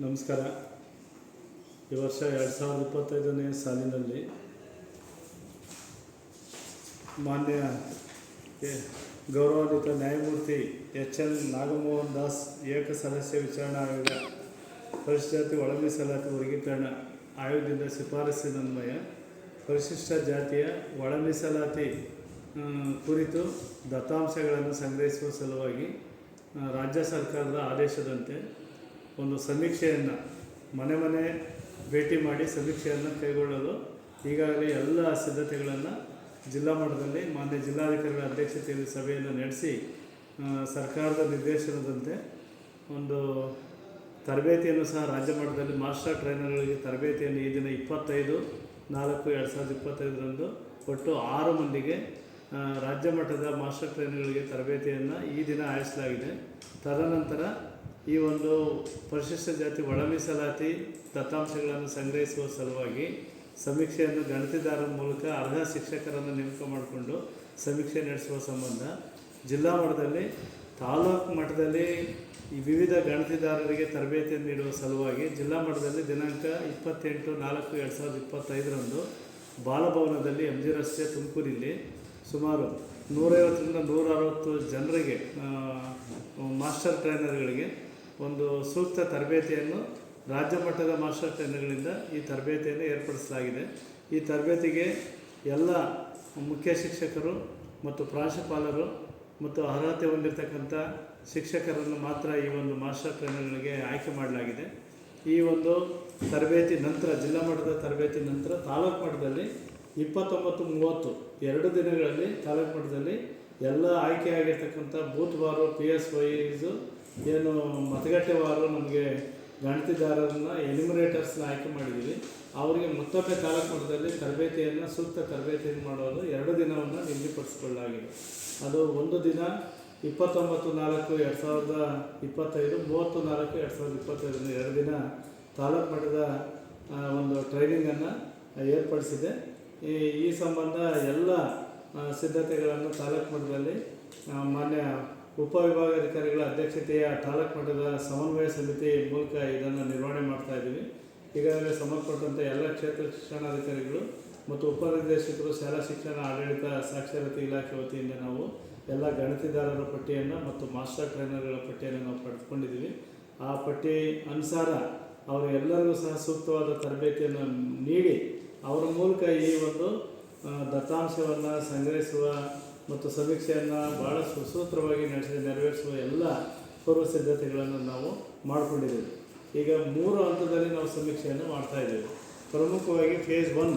ನಮಸ್ಕಾರ. ಈ ವರ್ಷ ಎರಡು ಸಾವಿರದ ಇಪ್ಪತ್ತೈದನೇ ಸಾಲಿನಲ್ಲಿ ಮಾನ್ಯ ಗೌರವಾನ್ವಿತ ನ್ಯಾಯಮೂರ್ತಿ ಎಚ್ ಎನ್ ನಾಗಮೋಹನ್ ದಾಸ್ ಏಕ ಸದಸ್ಯ ವಿಚಾರಣಾ ಆಯೋಗ ಪರಿಶಿಷ್ಟ ಒಳ ಮೀಸಲಾತಿ ವರ್ಗೀಕರಣ ಆಯೋಗದಿಂದ ಶಿಫಾರಸಿನನ್ವಯ ಪರಿಶಿಷ್ಟ ಜಾತಿಯ ಒಳ ಮೀಸಲಾತಿ ಕುರಿತು ದತ್ತಾಂಶಗಳನ್ನು ಸಂಗ್ರಹಿಸುವ ಸಲುವಾಗಿ ರಾಜ್ಯ ಸರ್ಕಾರದ ಆದೇಶದಂತೆ ಒಂದು ಸಮೀಕ್ಷೆಯನ್ನು ಮನೆ ಮನೆ ಭೇಟಿ ಮಾಡಿ ಸಮೀಕ್ಷೆಯನ್ನು ಕೈಗೊಳ್ಳಲು ಈಗಾಗಲೇ ಎಲ್ಲ ಸಿದ್ಧತೆಗಳನ್ನು ಜಿಲ್ಲಾ ಮಟ್ಟದಲ್ಲಿ ಮಾನ್ಯ ಜಿಲ್ಲಾಧಿಕಾರಿಗಳ ಅಧ್ಯಕ್ಷತೆಯಲ್ಲಿ ಸಭೆಯನ್ನು ನಡೆಸಿ ಸರ್ಕಾರದ ನಿರ್ದೇಶನದಂತೆ ಒಂದು ತರಬೇತಿಯನ್ನು ಸಹ ರಾಜ್ಯ ಮಟ್ಟದಲ್ಲಿ ಮಾಸ್ಟರ್ ಟ್ರೈನರ್ಗಳಿಗೆ ತರಬೇತಿಯನ್ನು ಈ ದಿನ ಇಪ್ಪತ್ತೈದು, ನಾಲ್ಕು ಎರಡು ಸಾವಿರದ ಇಪ್ಪತ್ತೈದರಂದು ಒಟ್ಟು ಆರು ಮಂದಿಗೆ ರಾಜ್ಯ ಮಟ್ಟದ ಮಾಸ್ಟರ್ ಟ್ರೈನರ್ಗಳಿಗೆ ತರಬೇತಿಯನ್ನು ಈ ದಿನ ಆಯಿಸಲಾಗಿದೆ ತದನಂತರ ಈ ಒಂದು ಪರಿಶಿಷ್ಟ ಜಾತಿ ಒಳ ಮೀಸಲಾತಿ ದತ್ತಾಂಶಗಳನ್ನು ಸಂಗ್ರಹಿಸುವ ಸಲುವಾಗಿ ಸಮೀಕ್ಷೆಯನ್ನು ಗಣತಿದಾರರ ಮೂಲಕ ಅರ್ಹ ಶಿಕ್ಷಕರನ್ನು ನೇಮಕ ಮಾಡಿಕೊಂಡು ಸಮೀಕ್ಷೆ ನಡೆಸುವ ಸಂಬಂಧ ಜಿಲ್ಲಾ ಮಟ್ಟದಲ್ಲಿ, ತಾಲೂಕು ಮಟ್ಟದಲ್ಲಿ ವಿವಿಧ ಗಣತಿದಾರರಿಗೆ ತರಬೇತಿಯನ್ನು ನೀಡುವ ಸಲುವಾಗಿ ಜಿಲ್ಲಾ ಮಟ್ಟದಲ್ಲಿ ದಿನಾಂಕ ಇಪ್ಪತ್ತೆಂಟು ನಾಲ್ಕು ಎರಡು ಸಾವಿರದ ಇಪ್ಪತ್ತೈದರಂದು ಬಾಲಭವನದಲ್ಲಿ ಎಂ ಜಿ ರಸ್ತೆ ತುಮಕೂರಿಲ್ಲಿ ಸುಮಾರು ನೂರೈವತ್ತರಿಂದ ನೂರ ಅರವತ್ತು ಜನರಿಗೆ ಮಾಸ್ಟರ್ ಟ್ರೈನರ್ಗಳಿಗೆ ಒಂದು ಸೂಕ್ತ ತರಬೇತಿಯನ್ನು ರಾಜ್ಯ ಮಟ್ಟದ ಮಾಸ್ಟರ್ ಟ್ರೈನರ್ಗಳಿಂದ ಈ ತರಬೇತಿಯನ್ನು ಏರ್ಪಡಿಸಲಾಗಿದೆ. ಈ ತರಬೇತಿಗೆ ಎಲ್ಲ ಮುಖ್ಯ ಶಿಕ್ಷಕರು ಮತ್ತು ಪ್ರಾಂಶುಪಾಲರು ಮತ್ತು ಅರ್ಹತೆ ಹೊಂದಿರತಕ್ಕಂಥ ಶಿಕ್ಷಕರನ್ನು ಮಾತ್ರ ಈ ಒಂದು ಮಾಸ್ಟರ್ ಟ್ರೈನರ್ಗಳಿಗೆ ಆಯ್ಕೆ ಮಾಡಲಾಗಿದೆ. ಈ ಒಂದು ತರಬೇತಿ ನಂತರ, ಜಿಲ್ಲಾ ಮಟ್ಟದ ತರಬೇತಿ ನಂತರ ತಾಲೂಕು ಮಟ್ಟದಲ್ಲಿ ಇಪ್ಪತ್ತೊಂಬತ್ತು ಮೂವತ್ತು ಎರಡು ದಿನಗಳಲ್ಲಿ ತಾಲೂಕು ಮಟ್ಟದಲ್ಲಿ ಎಲ್ಲ ಆಯ್ಕೆಯಾಗಿರ್ತಕ್ಕಂಥ ಬೂತ್ ಬಾರು, ಪಿ ಎಸ್ ವೈಸು ಏನು ಮತಗಟ್ಟೆ ವಾರು ನಮಗೆ ಗಣತಿದಾರರನ್ನ ಎಲಿಮಿನೇಟರ್ಸ್ನ ಆಯ್ಕೆ ಮಾಡಿದ್ದೀವಿ ಅವರಿಗೆ ಮತ್ತೊಮ್ಮೆ ತಾಲೂಕು ಮಟ್ಟದಲ್ಲಿ ತರಬೇತಿಯನ್ನು, ಸೂಕ್ತ ತರಬೇತಿಯನ್ನು ಮಾಡೋದು ಎರಡು ದಿನವನ್ನು ನಿಗದಿಪಡಿಸಿಕೊಳ್ಳಲಾಗಿದೆ. ಅದು ಒಂದು ದಿನ ಇಪ್ಪತ್ತೊಂಬತ್ತು ನಾಲ್ಕು ಎರಡು ಸಾವಿರದ ಇಪ್ಪತ್ತೈದು, ಮೂವತ್ತು ನಾಲ್ಕು ಎರಡು ಸಾವಿರದ ಇಪ್ಪತ್ತೈದರಿಂದ ಎರಡು ದಿನ ತಾಲೂಕು ಮಟ್ಟದ ಒಂದು ಟ್ರೈನಿಂಗನ್ನು ಏರ್ಪಡಿಸಿದೆ. ಈ ಸಂಬಂಧ ಎಲ್ಲ ಸಿದ್ಧತೆಗಳನ್ನು ತಾಲೂಕು ಮಟ್ಟದಲ್ಲಿ ಮಾನ್ಯ ಉಪವಿಭಾಗಾಧಿಕಾರಿಗಳ ಅಧ್ಯಕ್ಷತೆಯ ತಾಲೂಕು ಮಟ್ಟದ ಸಮನ್ವಯ ಸಮಿತಿ ಮೂಲಕ ಇದನ್ನು ನಿರ್ವಹಣೆ ಮಾಡ್ತಾ ಇದ್ದೀವಿ. ಈಗಾಗಲೇ ಸಂಬಂಧಪಟ್ಟಂಥ ಎಲ್ಲ ಕ್ಷೇತ್ರ ಶಿಕ್ಷಣಾಧಿಕಾರಿಗಳು ಮತ್ತು ಉಪನಿರ್ದೇಶಕರು, ಶಾಲಾ ಶಿಕ್ಷಣ, ಆಡಳಿತ, ಸಾಕ್ಷರತೆ ಇಲಾಖೆ ವತಿಯಿಂದ ನಾವು ಎಲ್ಲ ಗಣತಿದಾರರ ಪಟ್ಟಿಯನ್ನು ಮತ್ತು ಮಾಸ್ಟರ್ ಟ್ರೈನರ್ಗಳ ಪಟ್ಟಿಯನ್ನು ನಾವು ಪಡೆದುಕೊಂಡಿದ್ದೀವಿ. ಆ ಪಟ್ಟಿ ಅನುಸಾರ ಅವರು ಎಲ್ಲರಿಗೂ ಸಹ ಸೂಕ್ತವಾದ ತರಬೇತಿಯನ್ನು ನೀಡಿ ಅವರ ಮೂಲಕ ಈ ಒಂದು ದತ್ತಾಂಶವನ್ನು ಸಂಗ್ರಹಿಸುವ ಮತ್ತು ಸಮೀಕ್ಷೆಯನ್ನು ಭಾಳ ಸುಸೂತ್ರವಾಗಿ ನಡೆಸಿ ನೆರವೇರಿಸುವ ಎಲ್ಲ ಪೂರ್ವ ಸಿದ್ಧತೆಗಳನ್ನು ನಾವು ಮಾಡಿಕೊಂಡಿದ್ದೇವೆ. ಈಗ ಮೂರು ಹಂತದಲ್ಲಿ ನಾವು ಸಮೀಕ್ಷೆಯನ್ನು ಮಾಡ್ತಾ ಇದ್ದೇವೆ. ಪ್ರಮುಖವಾಗಿ ಫೇಸ್ ಒನ್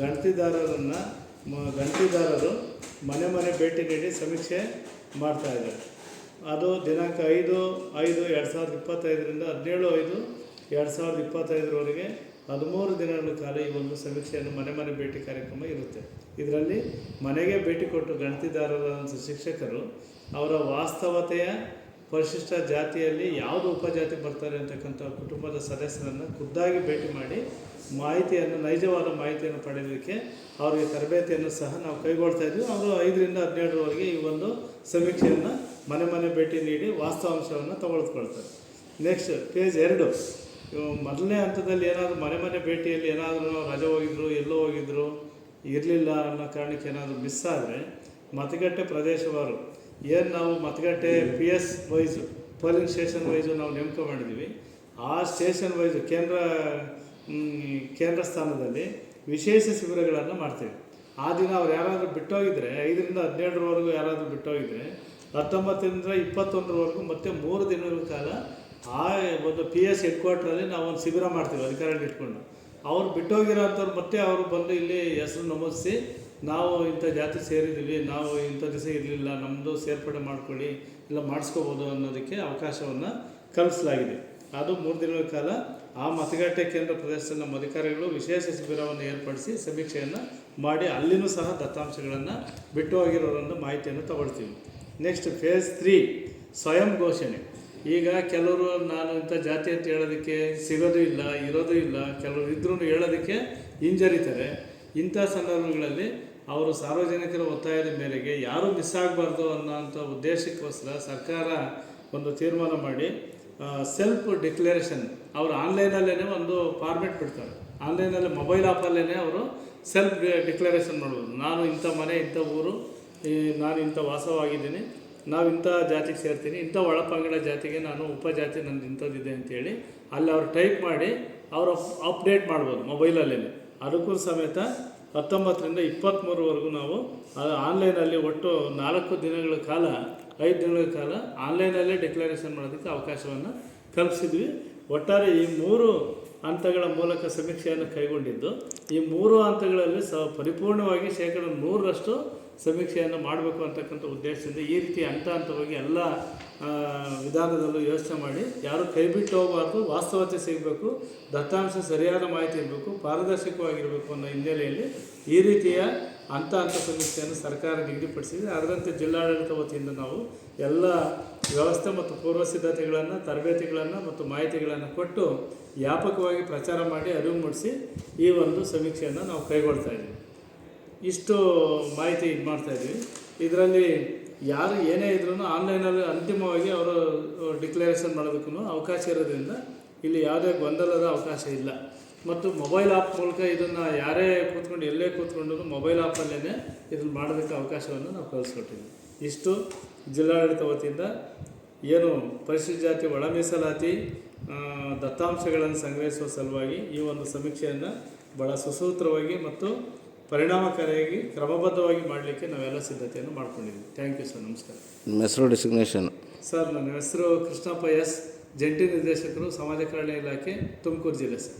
ಗಣತಿದಾರರನ್ನು ಗಣತಿದಾರರು ಮನೆ ಮನೆ ಭೇಟಿ ನೀಡಿ ಸಮೀಕ್ಷೆ ಮಾಡ್ತಾ ಇದ್ದಾರೆ. ಅದು ದಿನಾಂಕ ಐದು ಐದು ಎರಡು ಸಾವಿರದ ಇಪ್ಪತ್ತೈದರಿಂದ ಹದಿನೇಳು ಐದು ಎರಡು ಸಾವಿರದ ಇಪ್ಪತ್ತೈದರವರೆಗೆ ಹದಿಮೂರು ದಿನಗಳ ಕಾಲ ಈ ಒಂದು ಸಮೀಕ್ಷೆಯನ್ನು ಮನೆ ಮನೆ ಭೇಟಿ ಕಾರ್ಯಕ್ರಮ ಇರುತ್ತೆ. ಇದರಲ್ಲಿ ಮನೆಗೆ ಭೇಟಿ ಕೊಟ್ಟು ಗಣತಿದಾರರಾದಂಥ ಶಿಕ್ಷಕರು ಅವರ ವಾಸ್ತವತೆಯ ಪರಿಶಿಷ್ಟ ಜಾತಿಯಲ್ಲಿ ಯಾವುದು ಉಪಜಾತಿ ಬರ್ತಾರೆ ಅಂತಕ್ಕಂಥ ಕುಟುಂಬದ ಸದಸ್ಯರನ್ನು ಖುದ್ದಾಗಿ ಭೇಟಿ ಮಾಡಿ ಮಾಹಿತಿಯನ್ನು, ನೈಜವಾದ ಮಾಹಿತಿಯನ್ನು ಪಡೆಯಲಿಕ್ಕೆ ಅವರಿಗೆ ತರಬೇತಿಯನ್ನು ಸಹ ನಾವು ಕೈಗೊಳ್ತಾ ಇದ್ವಿ. ಅವರು ಐದರಿಂದ ಹದಿನೇಳರವರೆಗೆ ಈ ಒಂದು ಸಮೀಕ್ಷೆಯನ್ನು ಮನೆ ಮನೆ ಭೇಟಿ ನೀಡಿ ವಾಸ್ತವಾಂಶವನ್ನು ತಗೊಳ್ಕೊಳ್ತಾರೆ. ನೆಕ್ಸ್ಟ್ ಪೇಜ್ ಎರಡು. ಮೊದಲನೇ ಹಂತದಲ್ಲಿ ಏನಾದರೂ ಮನೆ ಮನೆ ಭೇಟಿಯಲ್ಲಿ ಏನಾದರೂ ರಜೆ ಹೋಗಿದ್ರು, ಎಲ್ಲೋ ಹೋಗಿದ್ರು ಇರಲಿಲ್ಲ ಅನ್ನೋ ಕಾರಣಕ್ಕೆ ಏನಾದರೂ ಮಿಸ್ ಆದರೆ ಮತಗಟ್ಟೆ ಪ್ರದೇಶವಾರು. ಏನು ನಾವು ಮತಗಟ್ಟೆ P S wise polling station wise ನಾವು ನೇಮಕ ಮಾಡಿದ್ದೀವಿ ಆ ಸ್ಟೇಷನ್ ವೈಸು ಕೇಂದ್ರ ಕೇಂದ್ರ ಸ್ಥಾನದಲ್ಲಿ ವಿಶೇಷ ಶಿಬಿರಗಳನ್ನು ಮಾಡ್ತೀವಿ. ಆ ದಿನ ಅವ್ರು ಯಾರಾದರೂ ಬಿಟ್ಟೋಗಿದ್ರೆ, ಐದರಿಂದ ಹದಿನೇಳರವರೆಗೂ ಯಾರಾದರೂ ಬಿಟ್ಟೋಗಿದ್ರೆ, ಹತ್ತೊಂಬತ್ತರಿಂದ ಇಪ್ಪತ್ತೊಂದರವರೆಗೂ ಮತ್ತೆ ಮೂರು ದಿನಗಳ ಕಾಲ ಆ ಒಂದು ಪಿ ಎಸ್ ಹೆಡ್ ಕ್ವಾರ್ಟ್ರಲ್ಲಿ ನಾವು ಒಂದು ಶಿಬಿರ ಮಾಡ್ತೀವಿ ಅಧಿಕಾರಿಗಳು ಇಟ್ಕೊಂಡು. ಅವ್ರು ಬಿಟ್ಟೋಗಿರೋಂಥವ್ರು ಮತ್ತೆ ಅವರು ಬಂದು ಇಲ್ಲಿ ಹೆಸರು ನಮೂದಿಸಿ, ನಾವು ಇಂಥ ಜಾತಿ ಸೇರಿದ್ದೀವಿ, ನಾವು ಇಂಥ ದಿವಸ ಇರಲಿಲ್ಲ ನಮ್ಮದು ಸೇರ್ಪಡೆ ಮಾಡ್ಕೊಳ್ಳಿ, ಇಲ್ಲ ಮಾಡಿಸ್ಕೋಬೋದು ಅನ್ನೋದಕ್ಕೆ ಅವಕಾಶವನ್ನು ಕಲ್ಪಿಸಲಾಗಿದೆ ಅದು ಮೂರು ದಿನಗಳ ಕಾಲ ಆ ಮತಗಟ್ಟೆ ಕೇಂದ್ರ ಪ್ರದೇಶದ ನಮ್ಮ ಅಧಿಕಾರಿಗಳು ವಿಶೇಷ ಶಿಬಿರವನ್ನು ಏರ್ಪಡಿಸಿ ಸಮೀಕ್ಷೆಯನ್ನು ಮಾಡಿ, ಅಲ್ಲಿನೂ ಸಹ ದತ್ತಾಂಶಗಳನ್ನು ಬಿಟ್ಟು ಹೋಗಿರೋರನ್ನು ಮಾಹಿತಿಯನ್ನು ತಗೊಳ್ತೀವಿ. ನೆಕ್ಸ್ಟ್ ಫೇಸ್ ತ್ರೀ ಸ್ವಯಂ ಘೋಷಣೆ. ಈಗ ಕೆಲವರು ನಾನು ಇಂಥ ಜಾತಿ ಅಂತ ಹೇಳೋದಕ್ಕೆ ಸಿಗೋದು ಇಲ್ಲ, ಇರೋದು ಇಲ್ಲ, ಕೆಲವರು ಇದ್ರೂ ಹೇಳೋದಕ್ಕೆ ಹಿಂಜರಿತಾರೆ. ಇಂಥ ಸಂದರ್ಭಗಳಲ್ಲಿ ಅವರು ಸಾರ್ವಜನಿಕರ ಒತ್ತಾಯದ ಮೇರೆಗೆ ಯಾರೂ ಮಿಸ್ ಆಗಬಾರ್ದು ಅನ್ನೋಂಥ ಉದ್ದೇಶಕ್ಕೋಸ್ಕರ ಸರ್ಕಾರ ಒಂದು ತೀರ್ಮಾನ ಮಾಡಿ ಸೆಲ್ಫ್ ಡಿಕ್ಲರೇಷನ್ ಅವರು ಆನ್ಲೈನಲ್ಲೇ ಒಂದು ಫಾರ್ಮೆಟ್ ಬಿಡ್ತಾರೆ. ಆನ್ಲೈನಲ್ಲಿ ಮೊಬೈಲ್ ಆ್ಯಪಲ್ಲೇ ಅವರು ಸೆಲ್ಫ್ ಡಿಕ್ಲರೇಷನ್ ಮಾಡ್ಬೋದು. ನಾನು ಇಂಥ ಮನೆ, ಇಂಥ ಊರು ನಾನು ಇಂಥ ವಾಸವಾಗಿದ್ದೀನಿ. ನಾವು ಇಂಥ ಜಾತಿಗೆ ಸೇರ್ತೀನಿ, ಇಂಥ ಒಳಪಂಗಡ ಜಾತಿಗೆ ನಾನು ಉಪಜಾತಿ ನಂದು ಇಂಥದ್ದಿದೆ ಅಂತೇಳಿ ಅಲ್ಲಿ ಅವ್ರು ಟೈಪ್ ಮಾಡಿ ಅವರು ಅಪ್ಡೇಟ್ ಮಾಡ್ಬೋದು ಮೊಬೈಲಲ್ಲೇ ಅದಕ್ಕೂ ಸಮೇತ ಹತ್ತೊಂಬತ್ತರಿಂದ ಇಪ್ಪತ್ತ್ಮೂರವರೆಗೂ ನಾವು ಆನ್ಲೈನಲ್ಲಿ ಒಟ್ಟು ನಾಲ್ಕು ದಿನಗಳ ಕಾಲ, ಐದು ದಿನಗಳ ಕಾಲ ಆನ್ಲೈನಲ್ಲೇ ಡಿಕ್ಲರೇಷನ್ ಮಾಡೋದಕ್ಕೆ ಅವಕಾಶವನ್ನು ಕಲ್ಪಿಸಿದ್ವಿ. ಒಟ್ಟಾರೆ ಈ ಮೂರು ಹಂತಗಳ ಮೂಲಕ ಸಮೀಕ್ಷೆಯನ್ನು ಕೈಗೊಂಡಿದ್ದು, ಈ ಮೂರು ಹಂತಗಳಲ್ಲಿ ಸ ಪರಿಪೂರ್ಣವಾಗಿ ಶೇಕಡ ನೂರರಷ್ಟು ಸಮೀಕ್ಷೆಯನ್ನು ಮಾಡಬೇಕು ಅಂತಕ್ಕಂಥ ಉದ್ದೇಶದಿಂದ ಈ ರೀತಿ ಹಂತ ಹಂತವಾಗಿ ಎಲ್ಲ ವಿಧಾನದಲ್ಲೂ ಯೋಚನೆ ಮಾಡಿ, ಯಾರು ಕೈ ಬಿಟ್ಟು ಹೋಗಬಾರ್ದು, ವಾಸ್ತವತೆ ಸಿಗಬೇಕು, ದತ್ತಾಂಶ ಸರಿಯಾದ ಮಾಹಿತಿ ಇರಬೇಕು, ಪಾರದರ್ಶಕವಾಗಿರಬೇಕು ಅನ್ನೋ ಹಿನ್ನೆಲೆಯಲ್ಲಿ ಈ ರೀತಿಯ ಹಂತ ಹಂತ ಸಮೀಕ್ಷೆಯನ್ನು ಸರ್ಕಾರ ನಿಗದಿಪಡಿಸಿದೆ. ಅದರಂತೆ ಜಿಲ್ಲಾಡಳಿತ ವತಿಯಿಂದ ನಾವು ಎಲ್ಲ ವ್ಯವಸ್ಥೆ ಮತ್ತು ಪೂರ್ವ ಸಿದ್ಧತೆಗಳನ್ನು, ತರಬೇತಿಗಳನ್ನು ಮತ್ತು ಮಾಹಿತಿಗಳನ್ನು ಕೊಟ್ಟು ವ್ಯಾಪಕವಾಗಿ ಪ್ರಚಾರ ಮಾಡಿ ಅರಿವು ಮೂಡಿಸಿ ಈ ಒಂದು ಸಮೀಕ್ಷೆಯನ್ನು ನಾವು ಕೈಗೊಳ್ತಾ ಇದ್ದೀವಿ. ಇಷ್ಟು ಮಾಹಿತಿ ಇದು ಮಾಡ್ತಾ ಇದ್ದೀವಿ. ಇದರಲ್ಲಿ ಯಾರು ಏನೇ ಇದ್ರೂ ಆನ್ಲೈನಲ್ಲಿ ಅಂತಿಮವಾಗಿ ಅವರು ಡಿಕ್ಲರೇಷನ್ ಮಾಡೋದಕ್ಕೂ ಅವಕಾಶ ಇರೋದ್ರಿಂದ ಇಲ್ಲಿ ಯಾವುದೇ ಗೊಂದಲದ ಅವಕಾಶ ಇಲ್ಲ. ಮತ್ತು ಮೊಬೈಲ್ ಆ್ಯಪ್ ಮೂಲಕ ಇದನ್ನು ಯಾರೇ ಕೂತ್ಕೊಂಡು ಎಲ್ಲೇ ಕೂತ್ಕೊಂಡು ಮೊಬೈಲ್ ಆ್ಯಪಲ್ಲೇ ಇದನ್ನು ಮಾಡೋದಕ್ಕೆ ಅವಕಾಶವನ್ನು ನಾವು ಕಳಿಸ್ಕೊಟ್ಟಿದ್ದೀವಿ. ಇಷ್ಟು ಜಿಲ್ಲಾಡಳಿತ ವತಿಯಿಂದ ಏನು ಪರಿಶಿಷ್ಟ ಜಾತಿ ಒಳ ಮೀಸಲಾತಿ ದತ್ತಾಂಶಗಳನ್ನು ಸಂಗ್ರಹಿಸುವ ಸಲುವಾಗಿ ಈ ಒಂದು ಸಮೀಕ್ಷೆಯನ್ನು ಬಹಳ ಸುಸೂತ್ರವಾಗಿ ಮತ್ತು ಪರಿಣಾಮಕಾರಿಯಾಗಿ ಕ್ರಮಬದ್ಧವಾಗಿ ಮಾಡಲಿಕ್ಕೆ ನಾವೆಲ್ಲ ಸಿದ್ಧತೆಯನ್ನು ಮಾಡ್ಕೊಂಡಿದ್ದೀವಿ. ಥ್ಯಾಂಕ್ ಯು ಸರ್ ನಮಸ್ಕಾರ. ನಿಮ್ಮ ಹೆಸರು ಡಿಸಿಗ್ನೇಷನ್ ಸರ್ ನನ್ನ ಹೆಸರು ಕೃಷ್ಣಪ್ಪ ಎಸ್. ಜಂಟಿ ನಿರ್ದೇಶಕರು ಸಮಾಜ ಕಲ್ಯಾಣ ಇಲಾಖೆ ತುಮಕೂರು ಜಿಲ್ಲೆ ಸರ್.